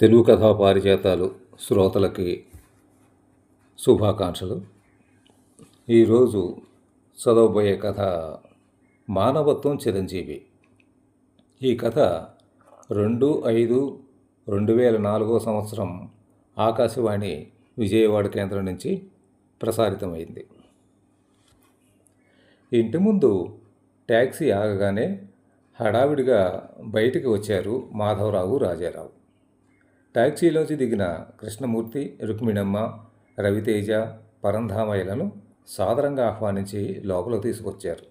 తెలుగు కథా పారిజాతాలు శ్రోతలకి శుభాకాంక్షలు. ఈరోజు చదవబోయే కథ మానవత్వం చిరంజీవి. ఈ కథ రెండు ఐదు రెండు వేల నాలుగో సంవత్సరం ఆకాశవాణి విజయవాడ కేంద్రం నుంచి ప్రసారితమైంది. ఇంటి ముందు ట్యాక్సీ ఆగగానే హడావిడిగా బయటికి వచ్చారు మాధవరావు రాజారావు. టాక్సీలోంచి దిగిన కృష్ణమూర్తి రుక్మిణమ్మ రవితేజ పరంధామయ్యలను సాదరంగా ఆహ్వానించి లోపల తీసుకొచ్చారు.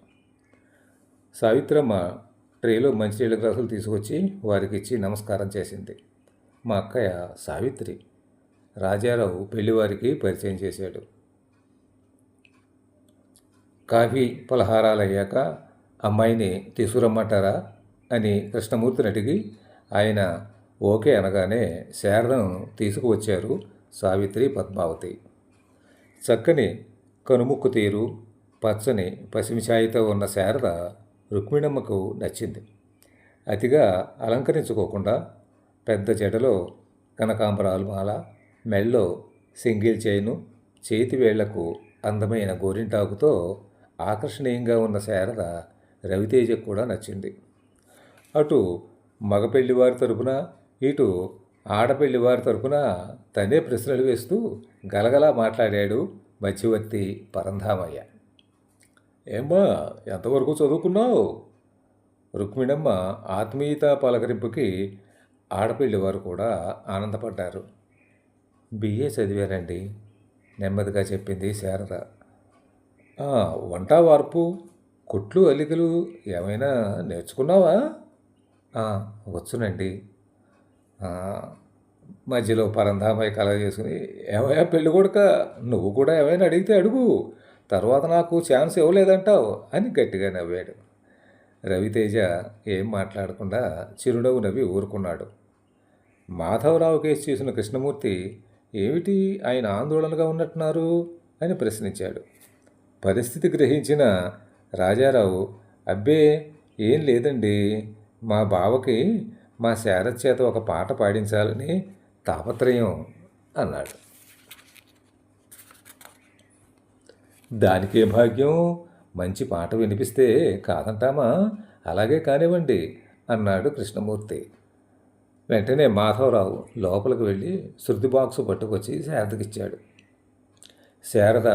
సావిత్రమ్మ ట్రేలో మంచినీళ్ళ గ్లాసులు తీసుకొచ్చి వారికి ఇచ్చి నమస్కారం చేసింది. మా అక్కయ్య సావిత్రి రాజారావు పెళ్ళివారికి పరిచయం చేశాడు. కాఫీ పలహారాలు అయ్యాక అమ్మాయిని తీసుకురమ్మంటారా అని కృష్ణమూర్తిని అడిగి ఆయన ఓకే అనగానే శారదను తీసుకువచ్చారు సావిత్రి పద్మావతి. చక్కని కనుముక్కు తీరు పచ్చని పసిమిఛాయితో ఉన్న శారద రుక్మిణమ్మకు నచ్చింది. అతిగా అలంకరించుకోకుండా పెద్ద జడలో కనకాంబరాలు మాల మెళ్ళో సింగిల్ చైను చేతి వేళ్ళకు అందమైన గోరింటాకుతో ఆకర్షణీయంగా ఉన్న శారద రవితేజకు కూడా నచ్చింది. అటు మగపెళ్ళివారి తరపున ఇటు ఆడపిల్లి వారి తరపున తనే ప్రశ్నలు వేస్తూ గలగలా మాట్లాడాడు మధ్యవర్తి పరంధామయ్య. ఏమ్మా ఎంతవరకు చదువుకున్నావు? రుక్మిణమ్మ ఆత్మీయత పలకరింపుకి ఆడపిల్లి వారు కూడా ఆనందపడ్డారు. బిఏ చదివారండి నెమ్మదిగా చెప్పింది శారద. వంట వార్పు కుట్లు అల్లికలు ఏమైనా నేర్చుకున్నావా? వచ్చునండి. మధ్యలో పరంధామయ్య కళ చేసుకుని ఏమయ్యా పెళ్ళి కొడుక నువ్వు కూడా ఏమైనా అడిగితే అడుగు. తర్వాత నాకు ఛాన్స్ ఇవ్వలేదంటావు అని గట్టిగా నవ్వాడు. రవితేజ ఏం మాట్లాడకుండా చిరునవ్వు నవ్వి ఊరుకున్నాడు. మాధవరావు కేసు చేసిన కృష్ణమూర్తి ఏమిటి? ఆయన ఆందోళనగా ఉన్నట్టున్నారు? అని ప్రశ్నించాడు. పరిస్థితి గ్రహించిన రాజారావు అబ్బే ఏం లేదండి. మా బావకి మా శారద్ చేత ఒక పాట పాడించాలని తాపత్రయం అన్నాడు. దానికే భాగ్యం మంచి పాట వినిపిస్తే కాదంటామా? అలాగే కానివ్వండి అన్నాడు కృష్ణమూర్తి. వెంటనే మాధవరావు లోపలికి వెళ్ళి శృతి బాక్సు పట్టుకొచ్చి శారదకిచ్చాడు శారద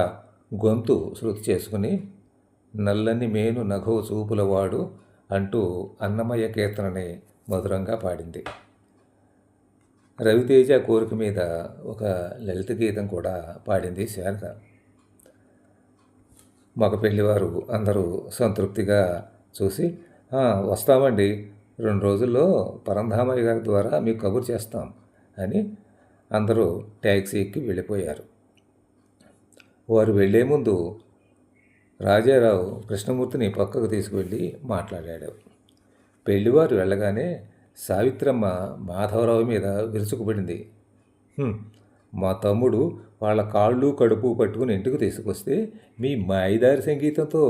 గొంతు శృతి చేసుకుని నల్లని మేను నఘో చూపులవాడు అంటూ అన్నమయ్య కీర్తనని మధురంగా పాడింది. రవితేజ కోరిక మీద ఒక లలిత గీతం కూడా పాడింది శారద. మగ పెళ్ళివారు అందరూ సంతృప్తిగా చూసి వస్తామండి. రెండు రోజుల్లో పరంధామయ్య గారి ద్వారా మీకు కబురు చేస్తాం అని అందరూ ట్యాక్సీ ఎక్కి వెళ్ళిపోయారు. వారు వెళ్ళే ముందు రాజారావు కృష్ణమూర్తిని పక్కకు తీసుకువెళ్ళి మాట్లాడాడు. పెళ్ళివారు వెళ్ళగానే సావిత్రమ్మ మాధవరావు మీద విరుచుకుపడింది. మా తమ్ముడు వాళ్ళ కాళ్ళు కడుపు పట్టుకుని ఇంటికి తీసుకొస్తే మీ మాయిదారి సంగీతంతో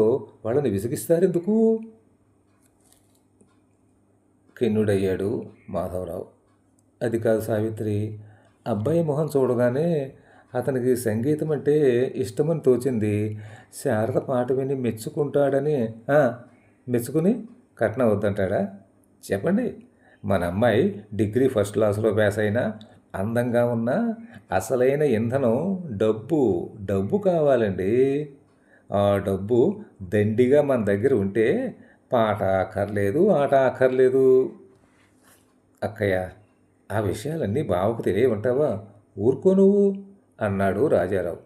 వాళ్ళని విసిగిస్తారెందుకు? కిన్నుడయ్యాడు మాధవరావు. అది కాదు సావిత్రి అబ్బాయి మొహం చూడగానే అతనికి సంగీతం అంటే ఇష్టమని తోచింది. శారద పాట విని మెచ్చుకుంటాడని మెచ్చుకుని కట్నం వద్దంటాడా? చెప్పండి. మన అమ్మాయి డిగ్రీ ఫస్ట్ క్లాస్లో పాస్ అయినా అందంగా ఉన్న అసలైన ఇంధనం డబ్బు డబ్బు కావాలండి. ఆ డబ్బు దండిగా మన దగ్గర ఉంటే పాట అక్కర్లేదు ఆట అక్కర్లేదు అక్కయ్య ఆ విషయాలన్నీ బావకు తెలియవంటావా ఊరుకో నువ్వు అన్నాడు రాజారావు.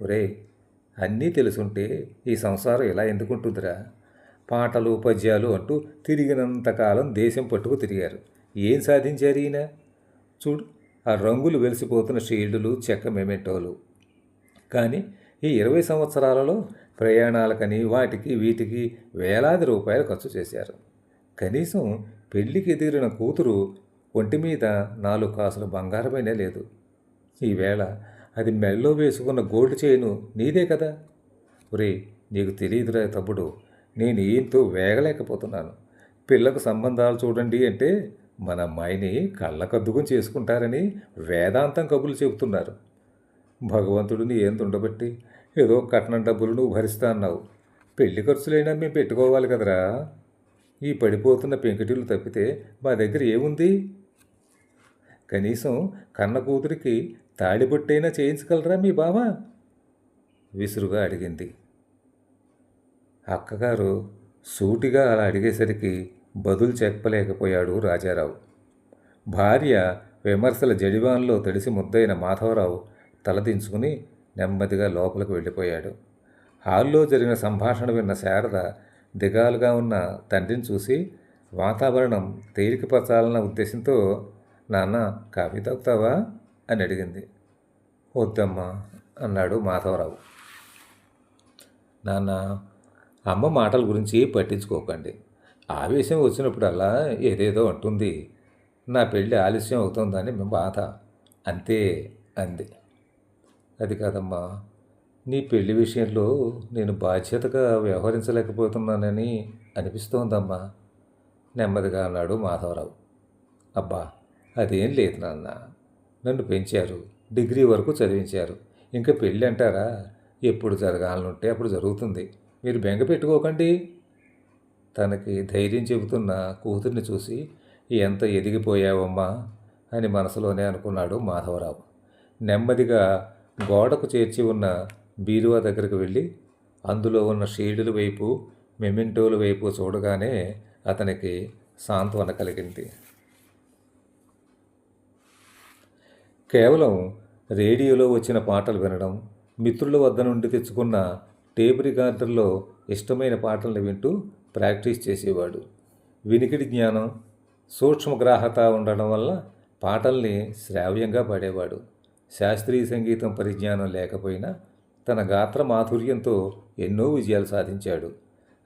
ఒరే అన్నీ తెలుసుంటే ఈ సంసారం ఇలా ఎందుకుంటుందిరా? పాటలు పద్యాలు అంటూ తిరిగినంతకాలం దేశం పట్టుకు తిరిగారు. ఏం సాధించారు ఈయన? చూడు ఆ రంగులు వెలిసిపోతున్న షీల్డులు చెక్క మెమెంటోలు. కానీ ఈ ఇరవై సంవత్సరాలలో ప్రయాణాలకని వాటికి వీటికి వేలాది రూపాయలు ఖర్చు చేశారు. కనీసం పెళ్ళికి ఎదిరిన కూతురు ఒంటి మీద నాలుగు కాసులు బంగారమైనా లేదు. ఈవేళ అది మెళ్ళో వేసుకున్న గోల్డ్ చైను నీదే కదా? ఒరే నీకు తెలియదురా తప్పుడు నేను ఈయంతో వేగలేకపోతున్నాను. పిల్లకు సంబంధాలు చూడండి అంటే మన అమ్మాయిని కళ్ళకద్దుకుని చేసుకుంటారని వేదాంతం కబుర్లు చెబుతున్నారు. భగవంతుడు నీ ఏం తుండబట్టి ఏదో కట్నం డబ్బులు నువ్వు భరిస్తా అన్నావు. పెళ్ళి ఖర్చులైనా మేము పెట్టుకోవాలి కదరా. ఈ పడిపోతున్న పెంకుటిల్లు తప్పితే మా దగ్గర ఏముంది? కనీసం కన్న కూతురికి తాళిబొట్టైనా చేయించగలరా మీ బావ? విసురుగా అడిగింది. అక్కగారు సూటిగా అలా అడిగేసరికి బదులు చెప్పలేకపోయాడు రాజారావు. భార్య విమర్శల జడివాన్లో తడిసి ముద్దైన మాధవరావు తలదించుకుని నెమ్మదిగా లోపలికి వెళ్ళిపోయాడు. హాల్లో జరిగిన సంభాషణ విన్న శారద దిగాలుగా ఉన్న తండ్రిని చూసి వాతావరణం తేలికపరచాలన్న ఉద్దేశంతో నాన్న కాఫీ తాగుతావా? అని అడిగింది. వద్దమ్మా అన్నాడు మాధవరావు. నాన్న అమ్మ మాటల గురించి పట్టించుకోకండి. ఆవేశం వచ్చినప్పుడల్లా ఏదేదో అంటుంది. నా పెళ్ళి ఆలస్యం అవుతుందని మేము బాధ. అంతే అంది. అది కాదమ్మా నీ పెళ్ళి విషయంలో నేను బాధ్యతగా వ్యవహరించలేకపోతున్నానని అనిపిస్తోందమ్మా. నెమ్మదిగా అన్నాడు మాధవరావు. అబ్బా అదేం లేదు నాన్న. నన్ను పెంచారు డిగ్రీ వరకు చదివించారు. ఇంకా పెళ్ళి అంటారా ఎప్పుడు జరగాలనుంటే అప్పుడు జరుగుతుంది. మీరు బెంగ పెట్టుకోకండి. తనకి ధైర్యం చెబుతున్న కూతుర్ని చూసి ఎంత ఎదిగిపోయావమ్మా? అని మనసులోనే అనుకున్నాడు మాధవరావు. నెమ్మదిగా గోడకు చేర్చి ఉన్న బీరువా దగ్గరికి వెళ్ళి అందులో ఉన్న షీల్డుల వైపు మెమింటోల వైపు చూడగానే అతనికి సాంత్వన కలిగింది. కేవలం రేడియోలో వచ్చిన పాటలు వినడం మిత్రుల వద్ద నుండి తెచ్చుకున్న టేప్ రికార్డర్లో ఇష్టమైన పాటలను వింటూ ప్రాక్టీస్ చేసేవాడు. వినికిడి జ్ఞానం సూక్ష్మగ్రాహత ఉండడం వల్ల పాటల్ని శ్రావ్యంగా పాడేవాడు. శాస్త్రీయ సంగీతం పరిజ్ఞానం లేకపోయినా తన గాత్ర మాధుర్యంతో ఎన్నో విజయాలు సాధించాడు.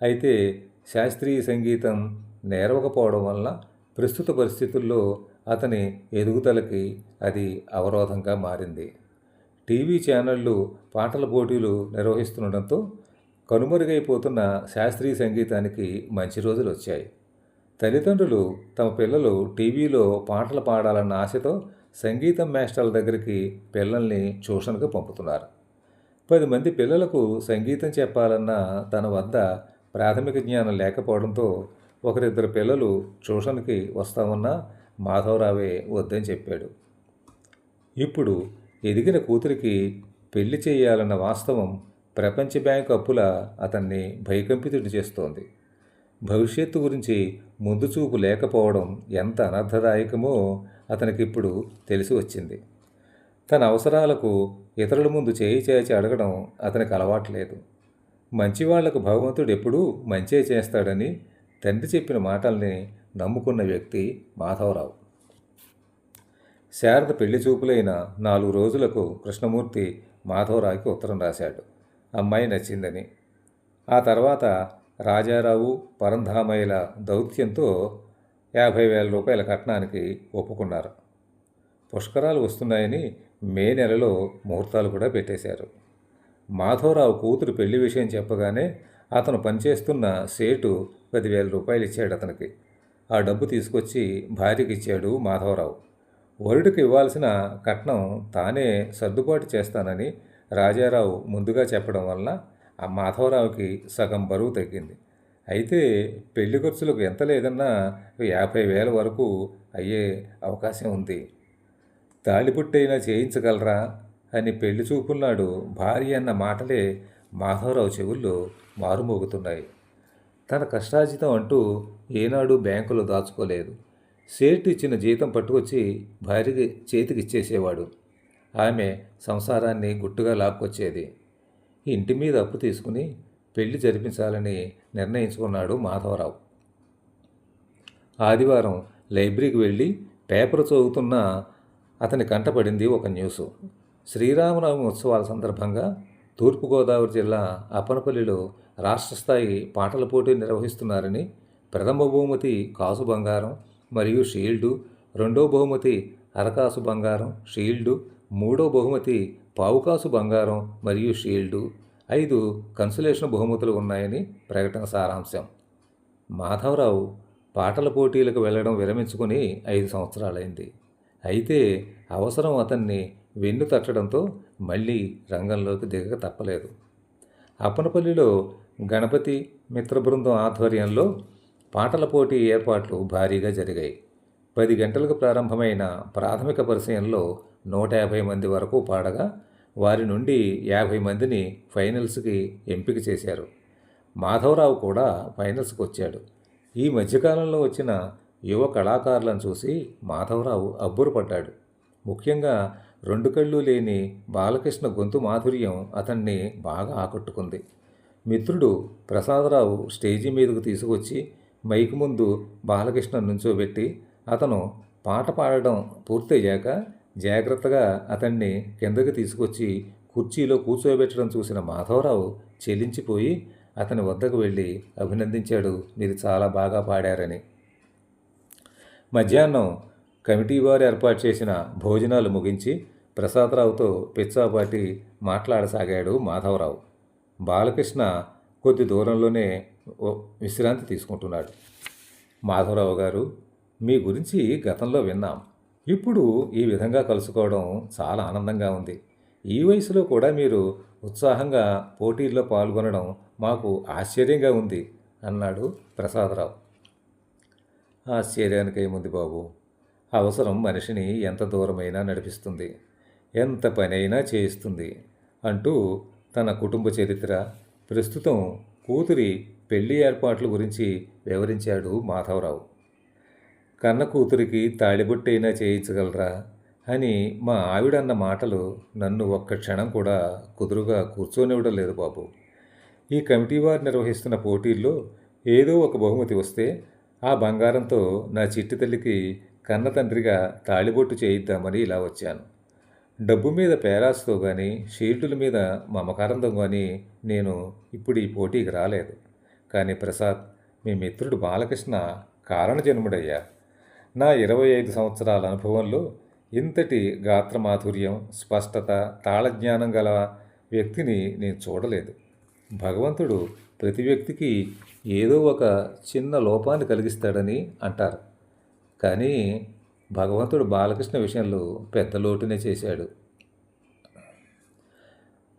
అయితే శాస్త్రీయ సంగీతం నేరవకపోవడం వల్ల ప్రస్తుత పరిస్థితుల్లో అతని ఎదుగుదలకి అది అవరోధంగా మారింది. టీవీ ఛానళ్ళు పాటల పోటీలు నిర్వహిస్తుండటంతో కనుమరుగైపోతున్న శాస్త్రీయ సంగీతానికి మంచి రోజులు వచ్చాయి. తల్లిదండ్రులు తమ పిల్లలు టీవీలో పాటలు పాడాలన్న ఆశతో సంగీతం మాస్టర్ల దగ్గరికి పిల్లల్ని ట్యూషన్కు పంపుతున్నారు. పది మంది పిల్లలకు సంగీతం చెప్పాలన్న తన వద్ద ప్రాథమిక జ్ఞానం లేకపోవడంతో ఒకరిద్దరు పిల్లలు ట్యూషన్కి వస్తామన్నా మాధవరావే వద్దని చెప్పాడు. ఇప్పుడు ఎదిగిన కూతురికి పెళ్ళి చేయాలన్న వాస్తవం ప్రపంచ బ్యాంకు అప్పుల అతన్ని భయకంపితుడి చేస్తోంది. భవిష్యత్తు గురించి ముందు చూపు లేకపోవడం ఎంత అనర్థదాయకమో అతనికిప్పుడు తెలిసి వచ్చింది. తన అవసరాలకు ఇతరుల ముందు చేయి చేచి అడగడం అతనికి అలవాట్లేదు. మంచివాళ్ళకు భగవంతుడు ఎప్పుడూ మంచే చేస్తాడని తండ్రి చెప్పిన మాటల్ని నమ్ముకున్న వ్యక్తి మాధవరావు. శారద పెళ్ళి చూపులైన నాలుగు రోజులకు కృష్ణమూర్తి మాధవరావుకి ఉత్తరం రాశాడు. అమ్మాయి నచ్చిందని. ఆ తర్వాత రాజారావు పరంధామయ్యల దౌత్యంతో యాభై వేల రూపాయల కట్నానికి ఒప్పుకున్నారు. పుష్కరాలు వస్తున్నాయని మే నెలలో ముహూర్తాలు కూడా పెట్టేశారు. మాధవరావు కూతురు పెళ్ళి విషయం చెప్పగానే అతను పనిచేస్తున్న సేటు పదివేల రూపాయలు ఇచ్చాడు అతనికి. ఆ డబ్బు తీసుకొచ్చి భార్యకి ఇచ్చాడు మాధవరావు. వరుడికి ఇవ్వాల్సిన కట్నం తానే సర్దుబాటు చేస్తానని రాజారావు ముందుగా చెప్పడం వల్ల ఆ మాధవరావుకి సగం బరువు తగ్గింది. అయితే పెళ్ళి ఖర్చులకు ఎంత లేదన్నా యాభై వేల వరకు అయ్యే అవకాశం ఉంది. తాళిపుట్టైనా చేయించగలరా? అని పెళ్ళి చూపున్నాడు భార్య అన్న మాటలే మాధవరావు చెవుల్లో మారుమోగుతున్నాయి. తన కష్టాజితం అంటూ ఏనాడు బ్యాంకులో దాచుకోలేదు. సేటు ఇచ్చిన జీతం పట్టుకొచ్చి భార్యకి చేతికి ఇచ్చేసేవాడు. ఆమె సంసారాన్ని గుట్టుగా లాక్కొచ్చేది. ఇంటి మీద అప్పు తీసుకుని పెళ్ళి జరిపించాలని నిర్ణయించుకున్నాడు మాధవరావు. ఆదివారం లైబ్రరీకి వెళ్ళి పేపర్ చదువుతున్న అతని కంటపడింది ఒక న్యూస్. శ్రీరామనవమి ఉత్సవాల సందర్భంగా తూర్పుగోదావరి జిల్లా అప్పనపల్లిలో రాష్ట్ర స్థాయి పాటల పోటీ నిర్వహిస్తున్నారని ప్రథమ బహుమతి కాసు బంగారం మరియు షీల్డు. రెండో బహుమతి అరకాసు బంగారం షీల్డు. మూడో బహుమతి పావుకాసు బంగారం మరియు షీల్డు. ఐదు కన్సులేషన్ బహుమతులు ఉన్నాయని ప్రకటన సారాంశం. మాధవరావు పాటల పోటీలకు వెళ్ళడం విరమించుకుని ఐదు సంవత్సరాలైంది. అయితే అవసరం అతన్ని వెన్ను తట్టడంతో మళ్ళీ రంగంలోకి దిగక తప్పలేదు. అప్పనపల్లిలో గణపతి మిత్ర బృందం ఆధ్వర్యంలో పాటల పోటీ ఏర్పాట్లు భారీగా జరిగాయి. పది గంటలకు ప్రారంభమైన ప్రాథమిక పరిచయంలో నూట యాభై మంది వరకు పాడగా వారి నుండి యాభై మందిని ఫైనల్స్కి ఎంపిక చేశారు. మాధవరావు కూడా ఫైనల్స్కి వచ్చాడు. ఈ మధ్యకాలంలో వచ్చిన యువ కళాకారులను చూసి మాధవరావు అబ్బురపడ్డాడు. ముఖ్యంగా రెండు కళ్ళు లేని బాలకృష్ణ గొంతు మాధుర్యం అతన్ని బాగా ఆకట్టుకుంది. మిత్రుడు ప్రసాదరావు స్టేజి మీదకు తీసుకొచ్చి మైక్ ముందు బాలకృష్ణ నుంచోబెట్టి అతను పాట పాడడం పూర్తయ్యాక జాగ్రత్తగా అతన్ని కిందకి తీసుకొచ్చి కుర్చీలో కూర్చోబెట్టడం చూసిన మాధవరావు చెలించిపోయి అతని వద్దకు వెళ్ళి అభినందించాడు మీరు చాలా బాగా పాడారని. మధ్యాహ్నం కమిటీ వారు ఏర్పాటు చేసిన భోజనాలు ముగించి ప్రసాదరావుతో పిచ్చాపాటి మాట్లాడసాగాడు మాధవరావు. బాలకృష్ణ కొద్ది దూరంలోనే విశ్రాంతి తీసుకుంటున్నాడు. మాధవరావు గారు మీ గురించి గతంలో విన్నాం. ఇప్పుడు ఈ విధంగా కలుసుకోవడం చాలా ఆనందంగా ఉంది. ఈ వయసులో కూడా మీరు ఉత్సాహంగా పోటీల్లో పాల్గొనడం మాకు ఆశ్చర్యంగా ఉంది అన్నాడు ప్రసాదరావు. ఆశ్చర్యానికేముంది బాబు? అవసరం మనిషిని ఎంత దూరమైనా నడిపిస్తుంది ఎంత పనైనా చేయిస్తుంది అంటూ తన కుటుంబ చరిత్ర ప్రస్తుతం కూతురి పెళ్ళి ఏర్పాట్ల గురించి వివరించాడు మాధవరావు. కన్న కూతురికి తాళిబొట్టైనా చేయించగలరా? అని మా ఆవిడన్న మాటలు నన్ను ఒక్క క్షణం కూడా కుదురుగా కూర్చోనివ్వడం లేదు బాబు. ఈ కమిటీ వారు నిర్వహిస్తున్న పోటీల్లో ఏదో ఒక బహుమతి వస్తే ఆ బంగారంతో నా చిట్టి తల్లికి కన్న తండ్రిగా తాళిబొట్టు చేయిద్దామని ఇలా వచ్చాను. డబ్బు మీద పేరాసుతో కానీ షీల్డుల మీద మమకారంతో కానీ నేను ఇప్పుడు ఈ పోటీకి రాలేదు. కానీ ప్రసాద్ మీ మిత్రుడు బాలకృష్ణ కారణజన్ముడయ్యా. నా ఇరవై ఐదు సంవత్సరాల అనుభవంలో ఇంతటి గాత్రమాధుర్యం స్పష్టత తాళజ్ఞానం గల వ్యక్తిని నేను చూడలేదు. భగవంతుడు ప్రతి వ్యక్తికి ఏదో ఒక చిన్న లోపాన్ని కలిగిస్తాడని అంటారు. కానీ భగవంతుడు బాలకృష్ణ విషయంలో పెద్ద లోటునే చేశాడు.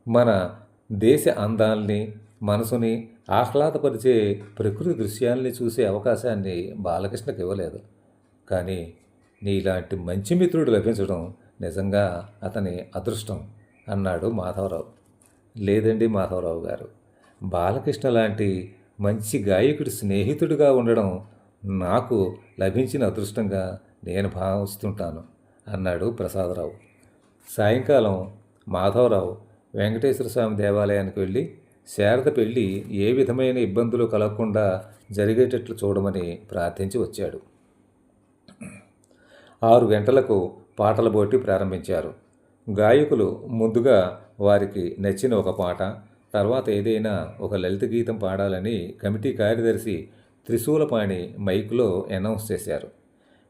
మన దేశ అందాల్ని మనసుని ఆహ్లాదపరిచే ప్రకృతి దృశ్యాల్ని చూసే అవకాశాన్ని బాలకృష్ణకి ఇవ్వలేదు. కానీ నీలాంటి మంచి మిత్రుడు లభించడం నిజంగా అతని అదృష్టం అన్నాడు మాధవరావు. లేదండి మాధవరావు గారు బాలకృష్ణ లాంటి మంచి గాయకుడి స్నేహితుడిగా ఉండడం నాకు లభించిన అదృష్టంగా నేను భావిస్తుంటాను అన్నాడు ప్రసాదరావు. సాయంకాలం మాధవరావు వెంకటేశ్వర స్వామి దేవాలయానికి వెళ్ళి శారద పెళ్ళి ఏ విధమైన ఇబ్బందులు కలగకుండా జరిగేటట్లు చూడమని ప్రార్థించి వచ్చాడు. ఆరు గంటలకు పాటల పోటీ ప్రారంభించారు. గాయకులు ముందుగా వారికి నచ్చిన ఒక పాట తర్వాత ఏదైనా ఒక లలిత గీతం పాడాలని కమిటీ కార్యదర్శి త్రిశూలపాణి మైక్లో అనౌన్స్ చేశారు.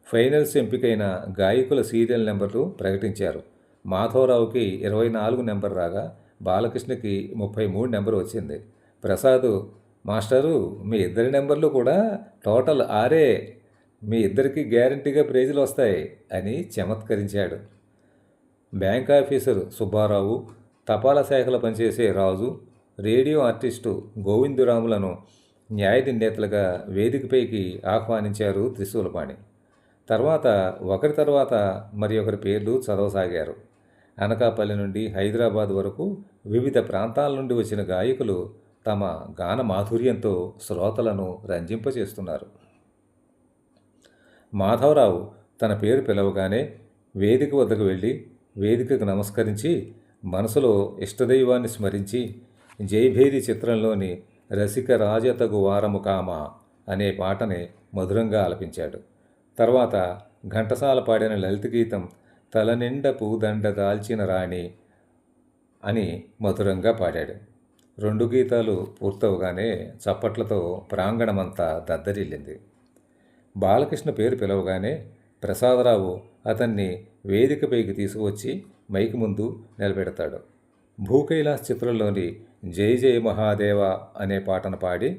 ఫైనల్స్ ఎంపికైన గాయకుల సీరియల్ నెంబర్లు ప్రకటించారు. మాధవరావుకి ఇరవై నాలుగు నెంబర్ రాగా బాలకృష్ణకి ముప్పై మూడు నెంబర్ వచ్చింది. ప్రసాద్ మాస్టరు మీ ఇద్దరి నెంబర్లు కూడా టోటల్ ఆరే. మీ ఇద్దరికి గ్యారంటీగా ప్రైజులు వస్తాయి అని చమత్కరించాడు. బ్యాంక్ ఆఫీసర్ సుబ్బారావు తపాలా శాఖలో పనిచేసే రాజు రేడియో ఆర్టిస్టు గోవిందురాములను న్యాయ నిర్ణేతలుగా వేదికపైకి ఆహ్వానించారు త్రిశూలపాణి. తర్వాత ఒకరి తర్వాత మరి ఒకరి పేర్లు చదవసాగారు. అనకాపల్లి నుండి హైదరాబాద్ వరకు వివిధ ప్రాంతాల నుండి వచ్చిన గాయకులు తమ గాన మాధుర్యంతో శ్రోతలను రంజింపచేస్తున్నారు మాధవరావు తన పేరు పిలవగానే వేదిక వద్దకు వెళ్ళి వేదికకు నమస్కరించి మనసులో ఇష్టదైవాన్ని స్మరించి జైభేరి చిత్రంలోని రసిక రాజతగు వారము కామ అనే పాటని మధురంగా ఆలపించాడు తర్వాత ఘంటసాల పాడిన లలిత గీతం తలనిండ పూదండ దాల్చిన రాణి అని మధురంగా పాడాడు. రెండు గీతాలు పూర్తవగానే చప్పట్లతో ప్రాంగణమంతా దద్దరిల్లింది. బాలకృష్ణ పేరు పిలవగానే ప్రసాదరావు అతన్ని వేదికపైకి తీసుకువచ్చి మైకి ముందు నిలబెడతాడు. భూకైలాస్ చిత్రంలోని జై జయ మహాదేవ అనే పాటను పాడి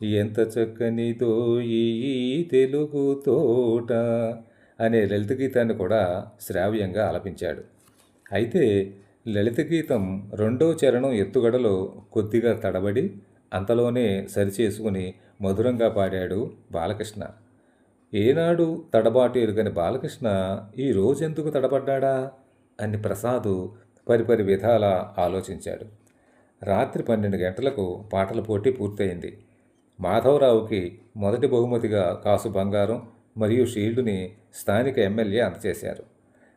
ఎంత చక్కనిదో ఈ తెలుగు తోట అనే లలిత గీతాన్ని కూడా శ్రావ్యంగా ఆలపించాడు. అయితే లలిత గీతం రెండో చరణం ఎత్తుగడలో కొద్దిగా తడబడి అంతలోనే సరిచేసుకుని మధురంగా పాడాడు బాలకృష్ణ. ఏనాడు తడబాటు ఎరుగని బాలకృష్ణ ఈ రోజెందుకు తడబడ్డాడా అని ప్రసాదు పరిపరి విధాల ఆలోచించాడు. రాత్రి పన్నెండు గంటలకు పాటల పోటీ పూర్తయింది. మాధవరావుకి మొదటి బహుమతిగా కాసు బంగారం మరియు షీల్డ్ని స్థానిక ఎమ్మెల్యే అందజేశారు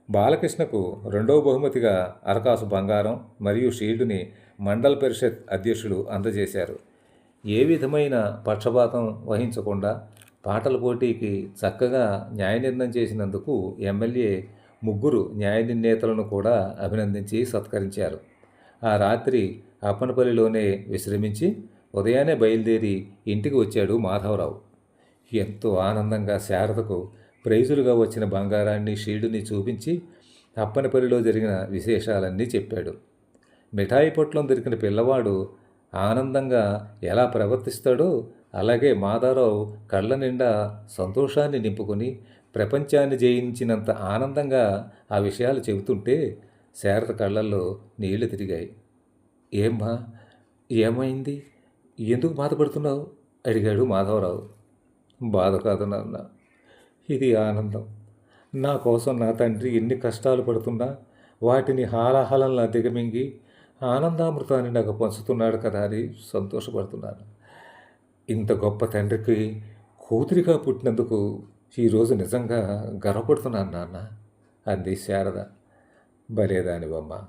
బాలకృష్ణకు రెండవ బహుమతిగా అరకాసు బంగారం మరియు షీల్డ్ని మండల పరిషత్ అధ్యక్షులు అందజేశారు. ఏ విధమైన పక్షపాతం వహించకుండా పాటల పోటీకి చక్కగా న్యాయ నిర్ణయం చేసినందుకు ఎమ్మెల్యే ముగ్గురు న్యాయ నిర్ణేతలను కూడా అభినందించి సత్కరించారు. ఆ రాత్రి అప్పనపల్లిలోనే విశ్రమించి ఉదయాన్నే బయలుదేరి ఇంటికి వచ్చాడు మాధవరావు. ఎంతో ఆనందంగా శారదకు ప్రైజులుగా వచ్చిన బంగారాన్ని షీల్డ్ని చూపించి అప్పనపల్లిలో జరిగిన విశేషాలన్నీ చెప్పాడు. మిఠాయి పొట్లం దొరికిన పిల్లవాడు ఆనందంగా ఎలా ప్రవర్తిస్తాడో అలాగే మాధవరావు కళ్ళ నిండా సంతోషాన్ని నింపుకొని ప్రపంచాన్ని జయించినంత ఆనందంగా ఆ విషయాలు చెబుతుంటే శారద కళ్ళల్లో నీళ్ళు తిరిగాయి. ఏమ్మా ఏమైంది? ఎందుకు బాధపడుతున్నావు? అడిగాడు మాధవరావు. బాధ కాదు నాన్న. ఇది ఆనందం. నా కోసం నా తండ్రి ఎన్ని కష్టాలు పడుతున్నా వాటిని హాలాహలంలా దిగమింగి ఆనందామృతాన్ని నాకు పంచుతున్నాడు కదా అని సంతోషపడుతున్నాను. ఇంత గొప్ప తండ్రికి కూతురిగా పుట్టినందుకు ఈరోజు నిజంగా గర్వపడుతున్నాను నాన్న అంది శారద. భలేదానివమ్మ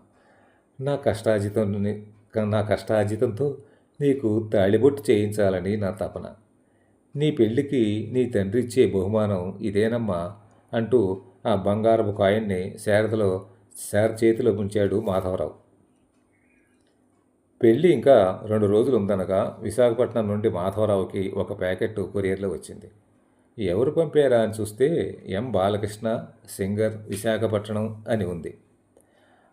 నా కష్టాజితం నా కష్టాజితంతో నీకు తాళిబొట్టు చేయించాలని నా తపన. నీ పెళ్ళికి నీ తండ్రి ఇచ్చే బహుమానం ఇదేనమ్మా అంటూ ఆ బంగారపు కాయన్ని శారదలో శార చేతిలో ఉంచాడు మాధవరావు. పెళ్ళి ఇంకా రెండు రోజులు ఉందనగా విశాఖపట్నం నుండి మాధవరావుకి ఒక ప్యాకెట్ కొరియర్లో వచ్చింది. ఎవరు పంపారా అని చూస్తే ఎం బాలకృష్ణ సింగర్ విశాఖపట్నం అని ఉంది.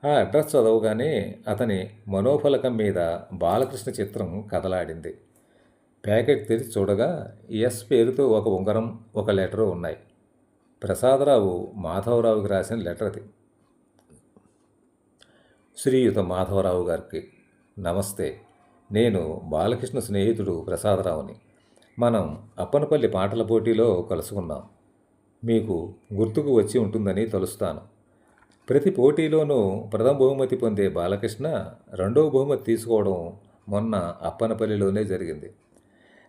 ఆ అడ్రస్ చదవగానే అతని మనోఫలకం మీద బాలకృష్ణ చిత్రం కదలాడింది. ప్యాకెట్ తెరిచి చూడగా ఎస్ పేరుతో ఒక ఉంగరం ఒక లెటరు ఉన్నాయి. ప్రసాదరావు మాధవరావుకి రాసిన లెటర్ అది. శ్రీయుత మాధవరావు గారికి నమస్తే. నేను బాలకృష్ణ స్నేహితుడు ప్రసాదరావుని. మనం అప్పనపల్లి పాటల పోటీలో కలుసుకున్నాం. మీకు గుర్తుకు వచ్చి ఉంటుందని తలుస్తాను. ప్రతి పోటీలోనూ ప్రథమ బహుమతి పొందే బాలకృష్ణ రెండవ బహుమతి తీసుకోవడం మొన్న అప్పనపల్లిలోనే జరిగింది.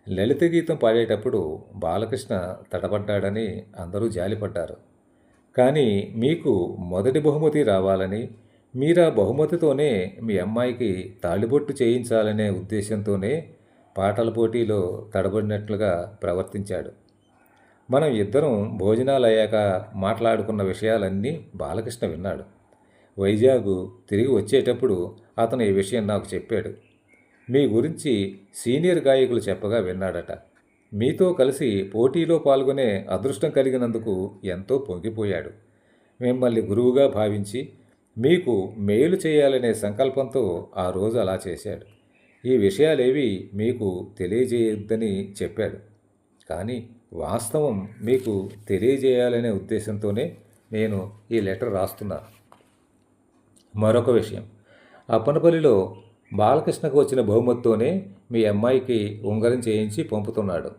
లలిత గీతం పాడేటప్పుడు బాలకృష్ణ తడబడ్డాడని అందరూ జాలిపడ్డారు. కానీ మీకు మొదటి బహుమతి రావాలని మీరా బహుమతితోనే మీ అమ్మాయికి తాళిబొట్టు చేయించాలనే ఉద్దేశంతోనే పాటల పోటీలో తడబడినట్లుగా ప్రవర్తించాడు. మనం ఇద్దరం భోజనాలు అయ్యాక మాట్లాడుకున్న విషయాలన్నీ బాలకృష్ణ విన్నాడు. వైజాగ్ తిరిగి వచ్చేటప్పుడు అతను ఈ విషయం నాకు చెప్పాడు. మీ గురించి సీనియర్ గాయకులు చెప్పగా విన్నాడట. మీతో కలిసి పోటీలో పాల్గొనే అదృష్టం కలిగినందుకు ఎంతో పొంగిపోయాడు. మిమ్మల్ని గురువుగా భావించి మీకు మేలు చేయాలనే సంకల్పంతో ఆ రోజు అలా చేశాడు. ఈ విషయాలేవి మీకు తెలియజేయొద్దని చెప్పాడు. కానీ వాస్తవం మీకు తెలియజేయాలనే ఉద్దేశంతోనే నేను ఈ లెటర్ రాస్తున్నా. మరొక విషయం. అప్పనపల్లిలో బాలకృష్ణకు వచ్చిన బహుమతితోనే మీ అమ్మాయికి ఉంగరం చేయించి పంపుతున్నాడు.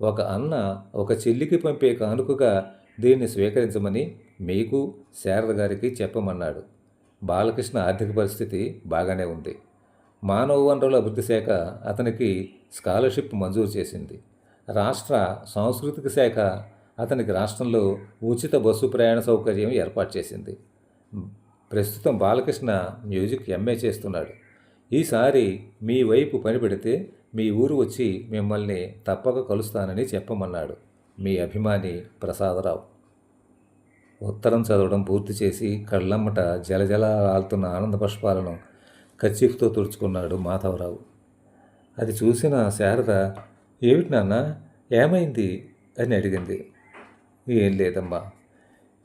ఒక అన్న ఒక చెల్లికి పంపే కానుకగా దీన్ని స్వీకరించమని మీకు శారద గారికి చెప్పమన్నాడు. బాలకృష్ణ ఆర్థిక పరిస్థితి బాగానే ఉంది. మానవ వనరుల అభివృద్ధి శాఖ అతనికి స్కాలర్షిప్ మంజూరు చేసింది. రాష్ట్ర సాంస్కృతిక శాఖ అతనికి రాష్ట్రంలో ఉచిత బస్సు ప్రయాణ సౌకర్యం ఏర్పాటు చేసింది. ప్రస్తుతం బాలకృష్ణ మ్యూజిక్ ఎంఏ చేస్తున్నాడు. ఈసారి మీ వైపు పని పెడితే మీ ఊరు వచ్చి మిమ్మల్ని తప్పక కలుస్తానని చెప్పమన్నాడు మీ అభిమాని ప్రసాదరావు. ఉత్తరం చదవడం పూర్తి చేసి కళ్ళమ్మట జలజల ఆలుతున్న ఆనంద పుష్పాలను కచ్చిఫ్తో తుడుచుకున్నాడు మాధవరావు. అది చూసిన శారద ఏమిటి నాన్న ఏమైంది? అని అడిగింది. ఏం లేదమ్మా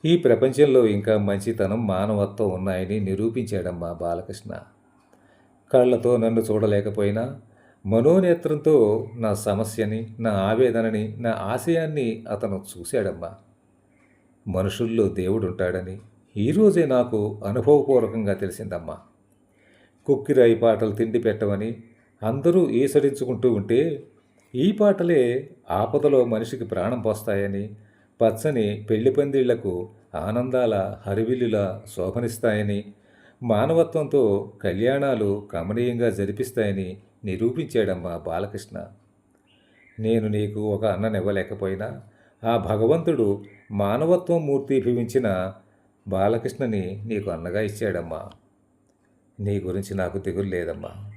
ఈ ప్రపంచంలో ఇంకా మంచితనం మానవత్వం ఉన్నాయని నిరూపించాడమ్మా బాలకృష్ణ. కళ్ళతో నన్ను చూడలేకపోయినా మనోనేత్రంతో నా సమస్యని నా ఆవేదనని నా ఆశయాన్ని అతను చూశాడమ్మా. మనుషుల్లో దేవుడు ఉంటాడని ఈరోజే నాకు అనుభవపూర్వకంగా తెలిసిందమ్మా. కుక్కిరాయి పాటలు తిండి పెట్టవని అందరూ ఈసడించుకుంటూ ఉంటే ఈ పాటలే ఆపదలో మనిషికి ప్రాణం పోస్తాయని పచ్చని పెళ్ళి పందిళ్ళకు ఆనందాల హరివిల్లులా శోభనిస్తాయని మానవత్వంతో కళ్యాణాలు కమనీయంగా జరిపిస్తాయని నిరూపించాడమ్మా బాలకృష్ణ. నేను నీకు ఒక అన్ననివ్వలేకపోయినా ఆ భగవంతుడు మానవత్వం మూర్తిభవించిన బాలకృష్ణని నీకు అన్నగా ఇచ్చాడమ్మా. నీ గురించి నాకు దిగులు లేదమ్మా.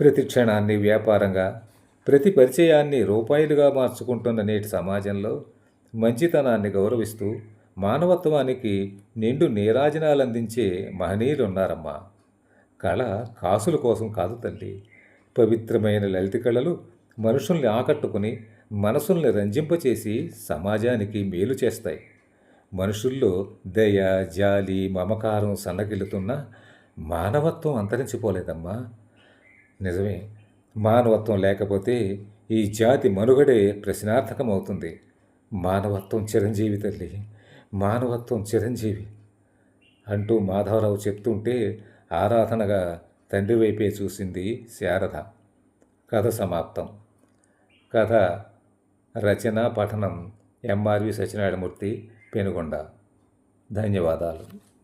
ప్రతి క్షణాన్ని వ్యాపారంగా ప్రతి పరిచయాన్ని రూపాయలుగా మార్చుకుంటున్న నేటి సమాజంలో మంచితనాన్ని గౌరవిస్తూ మానవత్వానికి నిండు నీరాజనాలందించే మహనీయులున్నారమ్మా. మహనీయులు ఉన్నారమ్మా కళ కాసుల కోసం కాదు తల్లి. పవిత్రమైన లలిత కళలు మనుషుల్ని ఆకట్టుకుని మనసుల్ని రంజింపచేసి సమాజానికి మేలు చేస్తాయి. మనుషుల్లో దయ జాలి మమకారం సన్నగిల్లుతున్న మానవత్వం అంతరించిపోలేదమ్మా. నిజమే మానవత్వం లేకపోతే ఈ జాతి మనుగడే ప్రశ్నార్థకమవుతుంది. మానవత్వం చిరంజీవి తల్లి. మానవత్వం చిరంజీవి అంటూ మాధవరావు చెప్తుంటే ఆరాధనగా తండ్రి వైపే చూసింది శారద. కథ సమాప్తం. కథ రచన పఠనం ఎంఆర్వి సత్యనారాయణమూర్తి పెనుగొండ. ధన్యవాదాలు.